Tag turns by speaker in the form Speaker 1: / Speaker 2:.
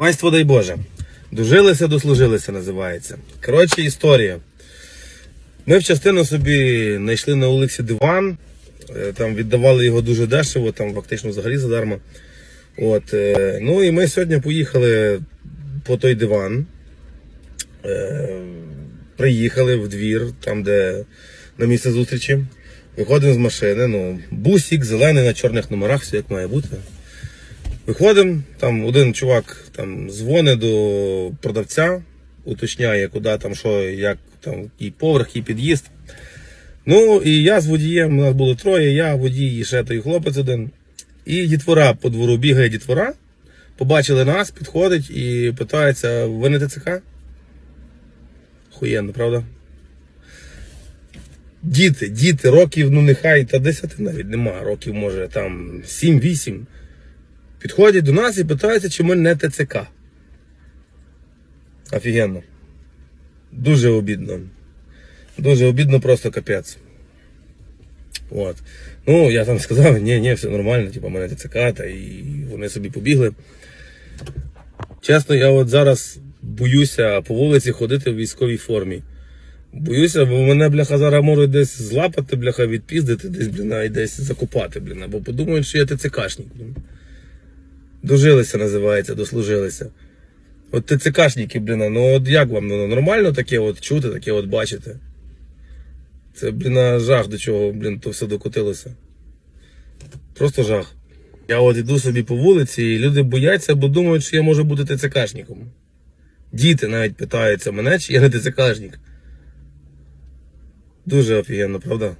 Speaker 1: Панство дай Боже. Дожилися, дослужилися, називається. Коротше, історія. Ми в частину собі знайшли на вулиці диван. Е, Там віддавали його дуже дешево, там фактично взагалі задарма. От, е, ну і ми сьогодні поїхали по той диван. Е, приїхали в двір, там, де на місце зустрічі. Виходимо з машини. Ну, бусик, зелений на чорних номерах, все як має бути. Виходимо, там один чувак там дзвонить до продавця, уточняє, куди там, що, як там, який поверх, який під'їзд. Ну і я з водієм, у нас було троє, я, водій і ще той хлопець один. І дітвора по двору бігає дітвора, побачили нас, підходить і питається, ви не ТЦК? Хуєнно, правда? Діти, діти, років, ну нехай та 10 навіть нема, років, може там 7-8. Підходять до нас і питаються, чи ми не ТЦК. Офігенно. Дуже обідно. Дуже обідно, просто капець. От. Ну, я там сказав, ні, ні, все нормально, типу, мене ТЦК, та і вони собі побігли. Чесно, я от зараз боюся по вулиці ходити в військовій формі. Боюся, бо мене, бляха, зараз можуть десь злапати, бляха, відпіздити, десь, блін, і десь закопати, блін, бо подумають, що я ТЦКшник, блін. Дожилися, називається, дослужилися. От ТЦКшники, блін, ну от як вам ну, нормально таке от чути, таке от бачити? Це, блін, жах до чого, блін, то все докотилося. Просто жах. Я от іду собі по вулиці, і люди бояться, бо думають, що я можу бути ТЦКшником. Діти навіть питаються мене, чи я не ТЦКшник. Дуже офігенно, правда?